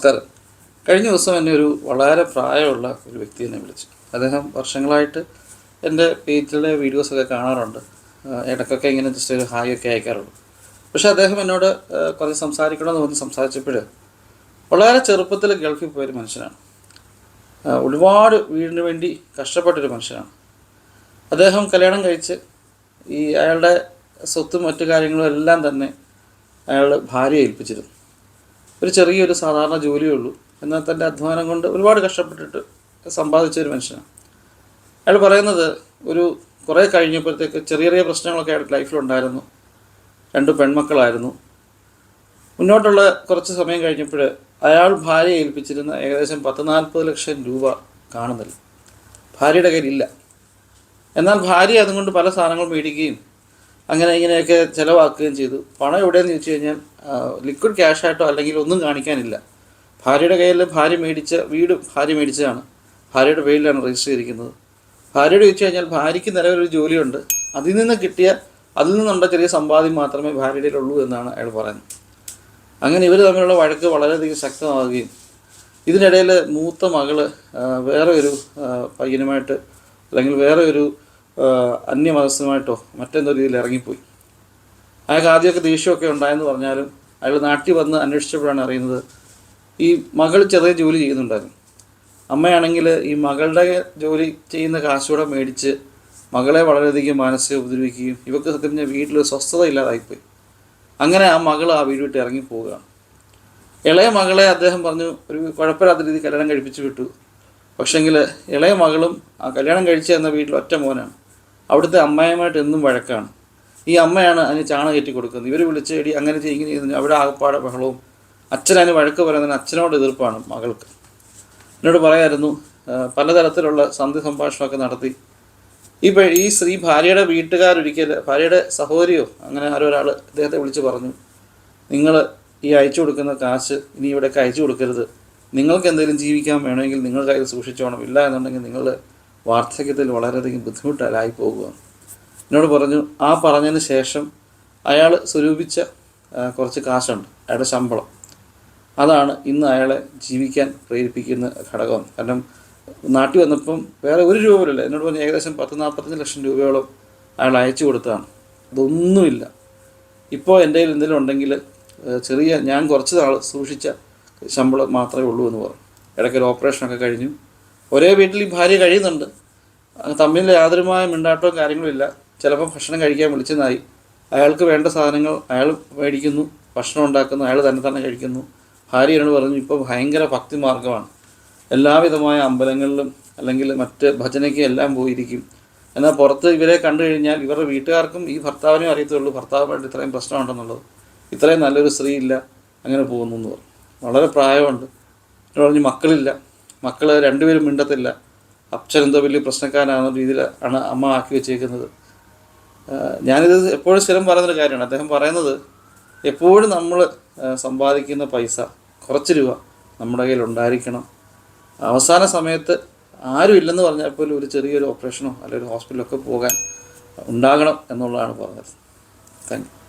നമസ്കാരം. കഴിഞ്ഞ ദിവസം എന്നെ ഒരു വളരെ പ്രായമുള്ള ഒരു വ്യക്തി എന്നെ വിളിച്ചു. അദ്ദേഹം വർഷങ്ങളായിട്ട് എന്റെ പേജിലെ വീഡിയോസൊക്കെ കാണാറുണ്ട്. ഇടയ്ക്കൊക്കെ ഇങ്ങനെ ജസ്റ്റ് ഒരു ഹായ് ഒക്കെ അയക്കാറുള്ളൂ പക്ഷേ അദ്ദേഹം എന്നോട് കുറേ സംസാരിക്കണമെന്ന് പറഞ്ഞ് സംസാരിച്ചപ്പോൾ വളരെ ചെറുപ്പത്തിൽ ഗൾഫിൽ പോയൊരു മനുഷ്യനാണ്. ഒരുപാട് വീടിന് വേണ്ടി കഷ്ടപ്പെട്ടൊരു മനുഷ്യനാണ്. അദ്ദേഹം കല്യാണം കഴിച്ച് ഈ അയാളുടെ സ്വത്തും മറ്റു കാര്യങ്ങളും എല്ലാം തന്നെ അയാൾ ഭാര്യയെ ഏൽപ്പിച്ചിരുന്നു. ഒരു ചെറിയൊരു സാധാരണ ജോലിയേ ഉള്ളൂ. എന്നാൽ തന്റെ അധ്വാനം കൊണ്ട് ഒരുപാട് കഷ്ടപ്പെട്ടിട്ട് സമ്പാദിച്ച ഒരു മനുഷ്യനാണ്. അയാൾ പറയുന്നത് ഒരു കുറേ കഴിഞ്ഞപ്പോഴത്തേക്ക് ചെറിയ ചെറിയ പ്രശ്നങ്ങളൊക്കെ അയാളുടെ ലൈഫിലുണ്ടായിരുന്നു രണ്ട് പെൺമക്കളായിരുന്നു. മുന്നോട്ടുള്ള കുറച്ച് സമയം കഴിഞ്ഞപ്പോൾ അയാൾ ഭാര്യയെ ഏൽപ്പിച്ചിരുന്ന ഏകദേശം പത്ത് നാൽപ്പത് ലക്ഷം രൂപ കാണുന്നില്ല. ഭാര്യയുടെ കയ്യിലില്ല. എന്നാൽ ഭാര്യ അതുകൊണ്ട് പല സാധനങ്ങൾ മേടിക്കുകയും അങ്ങനെ ഇങ്ങനെയൊക്കെ ചിലവാക്കുകയും ചെയ്തു. പണം എവിടെയെന്ന് ചോദിച്ചു കഴിഞ്ഞാൽ ലിക്വിഡ് ക്യാഷായിട്ടോ അല്ലെങ്കിൽ ഒന്നും കാണിക്കാനില്ല. ഭാര്യയുടെ കയ്യിൽ ഭാര്യ മേടിച്ച വീട് ഭാര്യ മേടിച്ചതാണ്. ഭാര്യയുടെ പേരിലാണ് രജിസ്റ്റർ ചെയ്തിരിക്കുന്നത്. ഭാര്യയോട് ചോദിച്ചു കഴിഞ്ഞാൽ ഭാര്യയ്ക്ക് നിലവിലൊരു ജോലിയുണ്ട്. അതിൽ നിന്ന് കിട്ടിയ അതിൽ നിന്നുള്ള ചെറിയ സമ്പാദ്യം മാത്രമേ ഭാര്യയുടെ ഉള്ളൂ എന്നാണ് അയാൾ പറയുന്നത്. അങ്ങനെ ഇവർ തമ്മിലുള്ള വഴക്ക് വളരെയധികം ശക്തമാവുകയും ഇതിനിടയിൽ മൂത്ത മകൾ വേറെ ഒരു പയ്യനുമായിട്ട് അല്ലെങ്കിൽ വേറെ ഒരു ആ, അന്യമതസ്ഥനുമായിട്ടോ മറ്റെന്തോ രീതിയിൽ ഇറങ്ങിപ്പോയി. അയാൾക്ക് ആദ്യമൊക്കെ ദേഷ്യമൊക്കെ ഉണ്ടായെന്ന് പറഞ്ഞാലും അയാൾ നാട്ടിൽ വന്ന് അന്വേഷിച്ചപ്പോഴാണ് അറിയുന്നത് ഈ മകൾ ചെറിയ ജോലി ചെയ്യുന്നുണ്ടായിരുന്നു. അമ്മയാണെങ്കിൽ ഈ മകളുടെ ജോലി ചെയ്യുന്ന കാശൂടെ മേടിച്ച് മകളെ വളരെയധികം മാനസിക ഉപദ്രവിക്കുകയും ഇവർക്ക് സത്യം പറഞ്ഞാൽ വീട്ടിൽ സ്വസ്ഥത ഇല്ലാതായിപ്പോയി. അങ്ങനെ ആ മകൾ ആ വീട് വിട്ട് ഇറങ്ങി പോവുകയാണ് ഇളയ മകളെ അദ്ദേഹം പറഞ്ഞു ഒരു കുഴപ്പമില്ലാത്ത രീതിയിൽ കല്യാണം കഴിപ്പിച്ച് വിട്ടു. പക്ഷെങ്കിൽ ഇളയ മകളും ആ കല്യാണം കഴിച്ച എന്ന വീട്ടിൽ ഒറ്റ മോനാണ്. അവിടുത്തെ അമ്മായിയുമായിട്ട് എന്നും വഴക്കാണ്. ഈ അമ്മയാണ് അതിന് ചാണകം കയറ്റി കൊടുക്കുന്നത്. ഇവർ വിളിച്ച് എടി അങ്ങനെ ചെയ്യും ഇങ്ങനെ ചെയ്യുന്നു അവിടെ ആകപ്പാടെ ബഹളവും അച്ഛനതിന് വഴക്ക് പറയുന്നതിന് അച്ഛനോട് എതിർപ്പാണ് മകൾക്ക്. എന്നോട് പറയായിരുന്നു പലതരത്തിലുള്ള സന്ധി സംഭാഷണമൊക്കെ നടത്തി. ഈ ഈ സ്ത്രീ ഭാര്യയുടെ വീട്ടുകാരൊരിക്കൽ ഭാര്യയുടെ സഹോദരിയോ അങ്ങനെ ആരോ ഒരാൾ ഇദ്ദേഹത്തെ വിളിച്ച് പറഞ്ഞു നിങ്ങൾ ഈ അയച്ചു കൊടുക്കുന്ന കാശ് ഇനി ഇവിടേക്ക് അയച്ചു കൊടുക്കരുത്. നിങ്ങൾക്ക് എന്തെങ്കിലും ജീവിക്കാൻ വേണമെങ്കിൽ നിങ്ങൾ കയ്യിൽ സൂക്ഷിച്ചോണം ഇല്ല എന്നുണ്ടെങ്കിൽ നിങ്ങൾ വാർദ്ധക്യത്തിൽ വളരെയധികം ബുദ്ധിമുട്ടായി പോകുക എന്നോട് പറഞ്ഞു ആ പറഞ്ഞതിന് ശേഷം അയാൾ സ്വരൂപിച്ച കുറച്ച് കാശുണ്ട്. അയാളുടെ ശമ്പളം. അതാണ് ഇന്ന് അയാളെ ജീവിക്കാൻ പ്രേരിപ്പിക്കുന്ന ഘടകം. കാരണം നാട്ടിൽ വന്നപ്പം വേറെ ഒരു രൂപ പോലില്ല എന്നോട് പറഞ്ഞ ഏകദേശം പത്ത് നാൽപ്പത്തഞ്ച് ലക്ഷം രൂപയോളം അയാൾ അയച്ചു കൊടുത്തതാണ്. അതൊന്നുമില്ല. ഇപ്പോൾ എന്റെ കയ്യിൽ എന്തെങ്കിലും ഉണ്ടെങ്കിൽ ചെറിയ ഞാൻ കുറച്ച് നാൾ സൂക്ഷിച്ച ശമ്പളം മാത്രമേ ഉള്ളൂ എന്ന് പറഞ്ഞു. ഇടയ്ക്കൊരു ഓപ്പറേഷനൊക്കെ കഴിഞ്ഞു. ഒരേ വീട്ടിൽ ഈ ഭാര്യ കഴിയുന്നുണ്ട്. തമ്മിൽ യാതൊരുമായ മിണ്ടാട്ടവും കാര്യങ്ങളും ഇല്ല. ചിലപ്പോൾ ഭക്ഷണം കഴിക്കാൻ വിളിച്ചതായി അയാൾക്ക് വേണ്ട സാധനങ്ങൾ അയാൾ മേടിക്കുന്നു ഭക്ഷണം ഉണ്ടാക്കുന്നു അയാൾ തന്നെ തന്നെ കഴിക്കുന്നു. ഭാര്യ എന്നോട് പറഞ്ഞു ഇപ്പോൾ ഭയങ്കര ഭക്തി മാർഗമാണ് എല്ലാവിധമായ അമ്പലങ്ങളിലും അല്ലെങ്കിൽ മറ്റ് ഭജനയ്ക്കും എല്ലാം പോയിരിക്കും. എന്നാൽ പുറത്ത് ഇവരെ കണ്ടു കഴിഞ്ഞാൽ ഇവരുടെ വീട്ടുകാർക്കും ഈ ഭർത്താവിനെ അറിയത്തുള്ളൂ. ഭർത്താവുമായിട്ട് ഇത്രയും പ്രശ്നമുണ്ടെന്നുള്ളത്. ഇത്രയും നല്ലൊരു സ്ത്രീ ഇല്ല. അങ്ങനെ പോകുന്നു എന്ന് പറഞ്ഞു. വളരെ പ്രായമുണ്ട്. എന്നോട് പറഞ്ഞ് മക്കളില്ല. മക്കൾ രണ്ടുപേരും മിണ്ടത്തില്ല. അച്ഛൻ വലിയ പ്രശ്നക്കാരാണ് രീതിയിൽ ആണ് അമ്മ ആക്കി വെച്ചേക്കുന്നത്. ഞാനിത് എപ്പോഴും സ്ഥിരം പറയുന്നൊരു കാര്യമാണ്. അദ്ദേഹം പറയുന്നത് എപ്പോഴും നമ്മൾ സമ്പാദിക്കുന്ന പൈസ കുറച്ച് രൂപ നമ്മുടെ കയ്യിൽ ഉണ്ടായിരിക്കണം. അവസാന സമയത്ത് ആരും ഇല്ലെന്ന് പറഞ്ഞാൽ പോലും ഒരു ചെറിയൊരു ഓപ്പറേഷനോ അല്ലെങ്കിൽ ഹോസ്പിറ്റലൊക്കെ പോകാൻ ഉണ്ടാകണം എന്നുള്ളതാണ് പറഞ്ഞത്. Thank you.